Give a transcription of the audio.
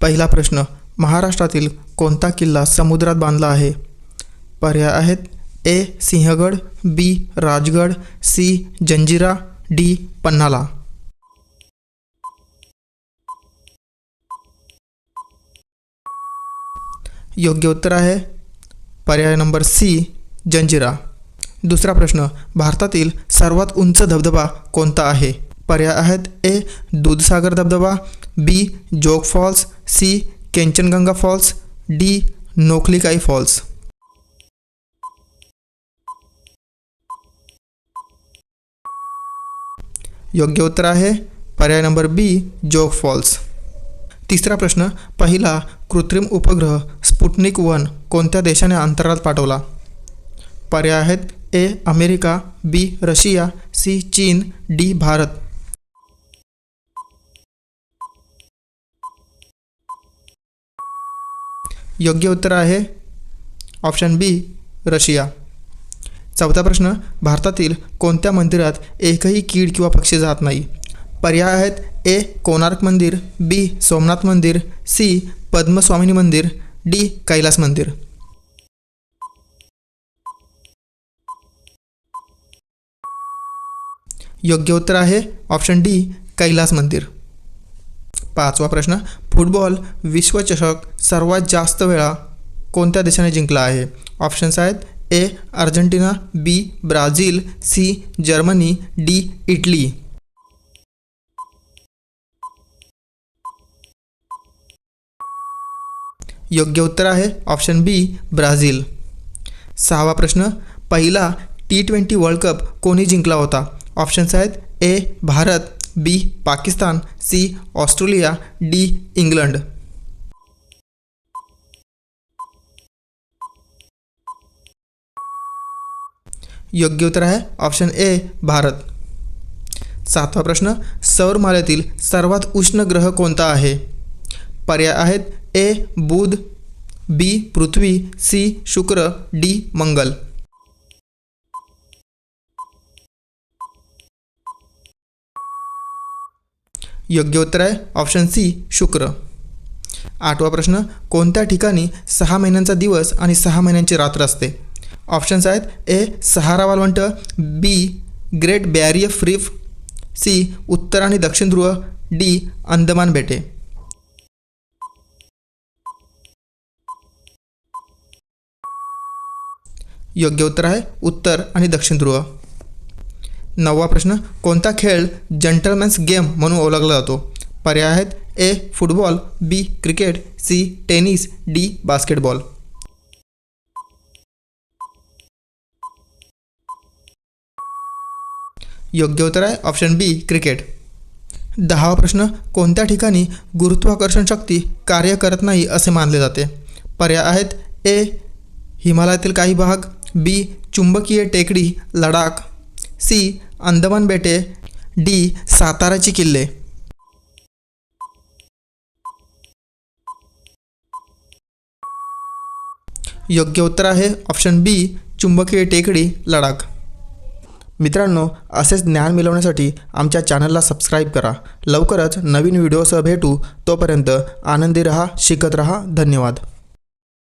पहिला प्रश्न महाराष्ट्रातील कोणता किल्ला समुद्रात बांधला आहे? पर्याय आहेत A Sinhagad B Rajgad C Janjira D Panhala. योग्य उत्तर आहे पर्याय नंबर सी जंजिरा. दुसरा प्रश्न भारतातील सर्वात उंच धबधबा कोणता आहे? पर्याय आहेत. ए दूधसागर धबधबा. B Jog falls. C Kanchenjunga falls. D Nohkalikai falls. योग्य उत्तर आहे. पर्याय नंबर बी जोग फॉल्स. तिसरा प्रश्न. पहिला कृत्रिम उपग्रह स्पुटनिक वन कोणत्या देशाने अंतराळात पाठवला? पर्याय आहेत. A America. B Russia. C चीन. डी भारत. योग्य उत्तर आहे? Option B Russia. चौथा प्रश्न भारतातील कोणत्या मंदिरात एकही कीड किंवा पक्षी जात नाही? पर्याय आहेत ए कोणार्क मंदिर बी सोमनाथ मंदिर सी पद्मस्वामिनी मंदिर डी कैलास मंदिर. योग्य उत्तर आहे ऑप्शन डी कैलास मंदिर. पाचवा प्रश्न फुटबॉल विश्वचषक सर्वात जास्त वेळा कोणत्या देशाने जिंकला आहे? ऑप्शन्स आहेत A Argentina B Brazil C Germany D Italy. योग्य उत्तर आहे ऑप्शन बी ब्राझील. सहावा प्रश्न पहिला टी ट्वेंटी वर्ल्ड कप कोणी जिंकला होता? ऑप्शन्स आहेत A Bharat B Pakistan C Australia D England. योग्य उत्तर आहे ऑप्शन ए भारत. सातवा प्रश्न सौरमालेतील सर्वात उष्ण ग्रह कोणता आहे? पर्याय आहेत ए बुध बी पृथ्वी सी शुक्र डी मंगल. योग्य उत्तर आहे. ऑप्शन सी शुक्र. आठवा प्रश्न कोणत्या ठिकाणी सहा महिन्यांचा दिवस आणि सहा महिन्यांची रात्र असते? ऑप्शन्स आहेत A Sahara वालवंट B great barrier reef C उत्तर आणि दक्षिण ध्रुव डी अंदमान बेटे. योग्य उत्तर आहे उत्तर आणि दक्षिण ध्रुव. नववा प्रश्न कोणता खेळ जंटलमॅन्स गेम म्हणून ओळखला जातो? पर्याय आहेत A football B cricket C tennis D basketball योग्य उत्तर आहे ऑप्शन बी क्रिकेट दहावा प्रश्न कोणत्या ठिकाणी गुरुत्वाकर्षण शक्ती कार्य करत नाही असे मानले जाते? पर्याय आहेत ए हिमालयातील काही भाग बी चुंबकीय टेकडी लडाख. सी. अंदमान बेटे. डी. साताराची किल्ले. योग्य उत्तर आहे ऑप्शन बी चुंबकीय टेकडी लडाख. मित्रांनो असेच ज्ञान मिळवण्यासाठी आमच्या चॅनलला सबस्क्राईब करा. लवकरच नवीन व्हिडिओसह भेटू. तोपर्यंत आनंदी रहा शिकत रहा. धन्यवाद.